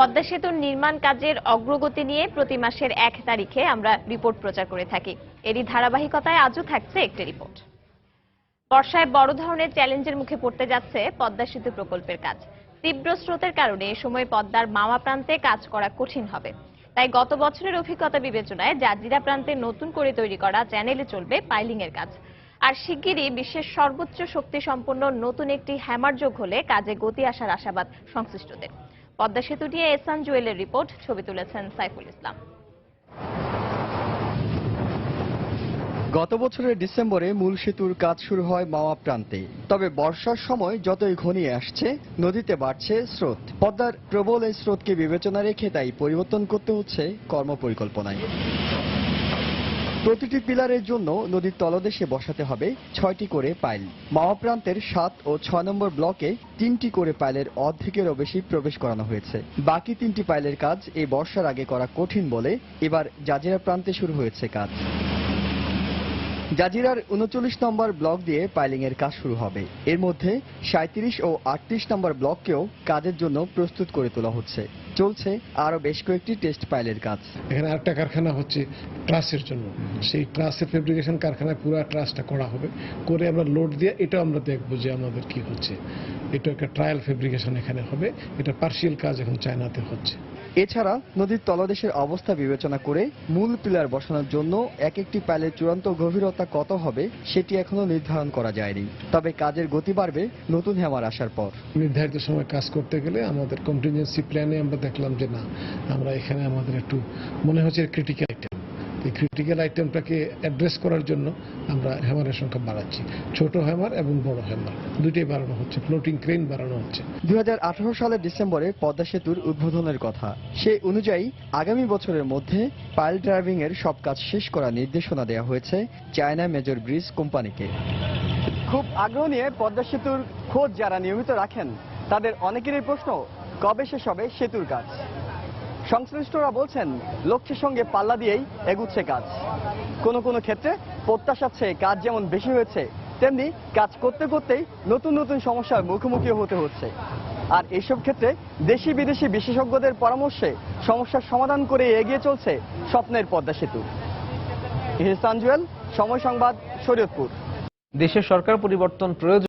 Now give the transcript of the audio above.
পদ্মা সেতুর নির্মাণ কাজের অগ্রগতি নিয়ে প্রতি মাসের এক তারিখে আমরা রিপোর্ট প্রচার করে থাকি। এরই ধারাবাহিকতায় আজও থাকছে একটি রিপোর্ট। বর্ষায় বড় ধরনের চ্যালেঞ্জের মুখে পড়তে যাচ্ছে পদ্মা সেতু প্রকল্পের কাজ। তীব্র স্রোতের কারণে এ সময় পদ্মার মাওয়া প্রান্তে কাজ করা কঠিন হবে। তাই গত বছরের অভিজ্ঞতা বিবেচনায় জাজিরা প্রান্তে নতুন করে তৈরি করা চ্যানেলে চলবে পাইলিং এর কাজ। আর শিগগিরই বিশ্বের সর্বোচ্চ শক্তি সম্পন্ন নতুন একটি হ্যামার যোগ হলে কাজে গতি আসার আশাবাদ সংশ্লিষ্টদের। পদ্মা সেতু নিয়ে এসান জুয়েলের রিপোর্ট, ছবি তুলেছেন সাইফুল ইসলাম। গত বছরের ডিসেম্বরে মূল সেতুর কাজ শুরু হয় মাওয়া প্রান্তে। তবে বর্ষার সময় যতই ঘনিয়ে আসছে, নদীতে বাড়ছে স্রোত। পদ্মার প্রবল এই স্রোতকে বিবেচনা রেখে তাই পরিবর্তন করতে হচ্ছে কর্মপরিকল্পনায়। প্রতিটি পিলারের জন্য নদীর তলদেশে বসাতে হবে ছয়টি করে পাইল। মাওয়া প্রান্তের সাত ও ছয় নম্বর ব্লকে তিনটি করে পাইলের অর্ধেকেরও বেশি প্রবেশ করানো হয়েছে। বাকি তিনটি পাইলের কাজ এই বর্ষার আগে করা কঠিন বলে এবার জাজিরা প্রান্তে শুরু হয়েছে কাজ। জাজিরার উনচল্লিশ নম্বর ব্লক দিয়ে পাইলিং এর কাজ শুরু হবে। এর মধ্যে সাঁত্রিশ ও আটত্রিশ নম্বর ব্লককেও কাজের জন্য প্রস্তুত করে তোলা হচ্ছে। চলছে আরও বেশ কয়েকটি টেস্ট পাইলের কাজ। এখানে আরেকটা কারখানা হচ্ছে ট্রাসের জন্য। সেই ট্রাসের ফেব্রিকেশন কারখানায় পুরো ট্রাসটা করা হবে। করে আমরা লোড দিয়ে এটাও আমরা দেখব যে আমাদের কি হচ্ছে। এটা একটা ট্রায়াল ফেব্রিকেশন এখানে হবে। এটা পার্শিয়াল কাজ এখন চায়নাতে হচ্ছে। এছাড়া নদীর তলদেশের অবস্থা বিবেচনা করে মূল পিলার বসানোর জন্য এক একটি পাইলের চূড়ান্ত গভীরতা কত হবে সেটি এখনও নির্ধারণ করা যায়নি। তবে কাজের গতি বাড়বে নতুন হ্যামার আসার পর। নির্ধারিত সময় কাজ করতে গেলে আমাদের কন্টিনজেন্সি প্ল্যানে আমরা দেখলাম যে না, আমরা এখানে আমাদের একটু মনে হচ্ছে ক্রিটিক্যাল আইটেম এই ক্রিটিক্যাল আইটেমটাকে অ্যাড্রেস করার জন্য আমরা হ্যামারের সংখ্যা বাড়াচ্ছি। ছোট হ্যামার এবং বড় হ্যামার দুইটাই বাড়ানো হচ্ছে ফ্লোটিং ক্রেন বাড়ানো হচ্ছে। দুই সালের ডিসেম্বরে পদ্মা সেতুর উদ্বোধনের কথা। সেই অনুযায়ী আগামী বছরের মধ্যে পাইল ড্রাইভিং এর সব কাজ শেষ করার নির্দেশনা দেওয়া হয়েছে চায়না মেজর ব্রিজ কোম্পানিকে। খুব আগ্রহ নিয়ে পদ্মা সেতুর খোঁজ যারা নিয়মিত রাখেন, তাদের অনেকেরই প্রশ্ন কবে শেষ হবে সেতুর কাজ। সংশ্লিষ্টরা বলছেন, লক্ষ্যের সঙ্গে পাল্লা দিয়েই এগুচ্ছে কাজ। কোনো কোনো ক্ষেত্রে প্রত্যাশার চেয়ে কাজ যেমন বেশি হয়েছে, তেমনি কাজ করতে করতেই নতুন নতুন সমস্যার মুখোমুখি হতে হচ্ছে। আর এইসব ক্ষেত্রে দেশি বিদেশি বিশেষজ্ঞদের পরামর্শে সমস্যার সমাধান করে এগিয়ে চলছে স্বপ্নের পদ্মা সেতু। ইহসান জুয়েল, সময় সংবাদ, শরীয়তপুর। দেশের সরকার পরিবর্তন প্রয়োজন।